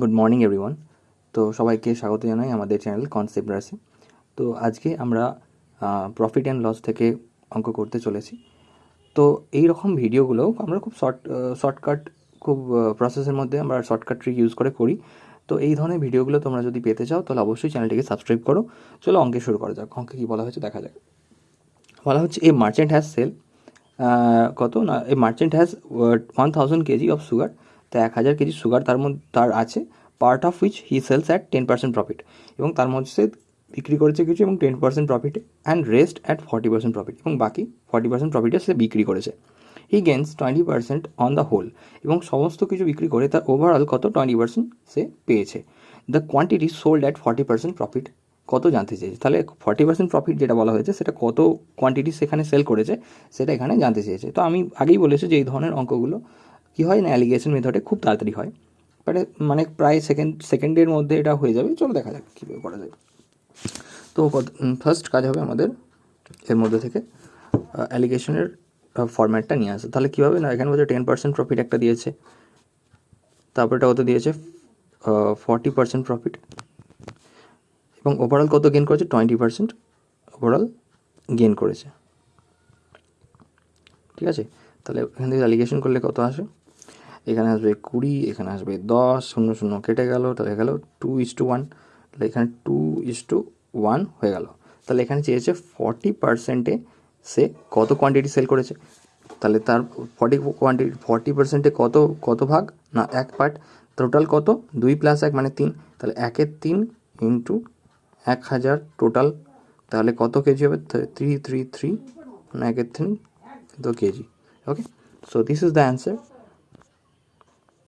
Good morning everyone তো সবাইকে স্বাগত জানাই আমাদের চ্যানেল কনসেপ্ট রাশি তো আজকে আমরা প্রফিট অ্যান্ড লস থেকে অঙ্ক করতে চলেছি। তো এই রকম ভিডিওগুলো আমরা খুব শর্ট শর্টকাট খুব প্রসেসের মধ্যে আমরা শর্টকাট ট্রিক ইউজ করে করি। তো এই ধরনের ভিডিওগুলো তোমরা যদি পেতে চাও, তাহলে অবশ্যই চ্যানেলটিকে সাবস্ক্রাইব করো। চলো অঙ্কে শুরু করা যাক। অঙ্কে কী বলা হয়েছে দেখা যাক। বলা হচ্ছে এ মার্চেন্ট হ্যাজ সেল কত? না a merchant has one thousand kg of sugar তো এক হাজার কেজি সুগার তার মধ্যে, তার আছে part of which he sells at ten percent profit এবং তার মধ্যে সে বিক্রি করেছে কিছু এবং ten percent প্রফিটে and rest at forty percent profit এবং বাকি ফর্টি পার্সেন্ট প্রফিটে সে বিক্রি করেছে। He gains twenty percent on the whole এবং সমস্ত কিছু বিক্রি করে তার ওভারঅল কত? টোয়েন্টি পার্সেন্ট সে পেয়েছে। The quantity sold at forty percent profit কত জানতে চেয়েছে? তাহলে ফর্টি পার্সেন্ট প্রফিট যেটা বলা হয়েছে সেটা কত কোয়ান্টিটি সেখানে সেল করেছে সেটা এখানে জানতে চেয়েছে। তো আমি আগেই বলেছি যে এই ধরনের অঙ্কগুলো কী হয় না অ্যালিগেশন মেথডে খুব তাড়াতাড়ি হয়। বাট মানে প্রায় সেকেন্ড সেকেন্ডের মধ্যে এটা হয়ে যাবে। চলো দেখা যাক কীভাবে করা যায়। তো ফার্স্ট কাজ হবে আমাদের এর মধ্যে থেকে অ্যালিগেশনের ফরম্যাটটা নিয়ে আসে। তাহলে কীভাবে না, এখানে বলছে টেন পার্সেন্ট প্রফিট একটা দিয়েছে। তারপর এটা কত দিয়েছে? ফর্টি পার্সেন্ট প্রফিট এবং ওভারঅল কত গেন করেছে? টোয়েন্টি পার্সেন্ট ওভারঅল গেন করেছে। ঠিক আছে? তাহলে এখান থেকে অ্যালিগেশন করলে কত আসে? এখানে আসবে কুড়ি, এখানে আসবে দশ, শূন্য শূন্য কেটে গেল, তাহলে গেল টু ইস টু ওয়ান তাহলে এখানে টু ইস টু ওয়ান হয়ে গেল। তাহলে এখানে চেয়েছে ফর্টি পার্সেন্টে সে কত কোয়ান্টিটি সেল করেছে? তাহলে তার ফর্টি কোয়ান্টিটি ফর্টি পার্সেন্টে কত কত ভাগ? না, এক পার্ট টোটাল কত? দুই প্লাস এক মানে তিন। তাহলে একের তিন ইন্টু এক হাজার টোটাল তাহলে কত কেজি হবে? থ্রি থ্রি থ্রি মানে একের তিন তো KG. Okay so this is the answer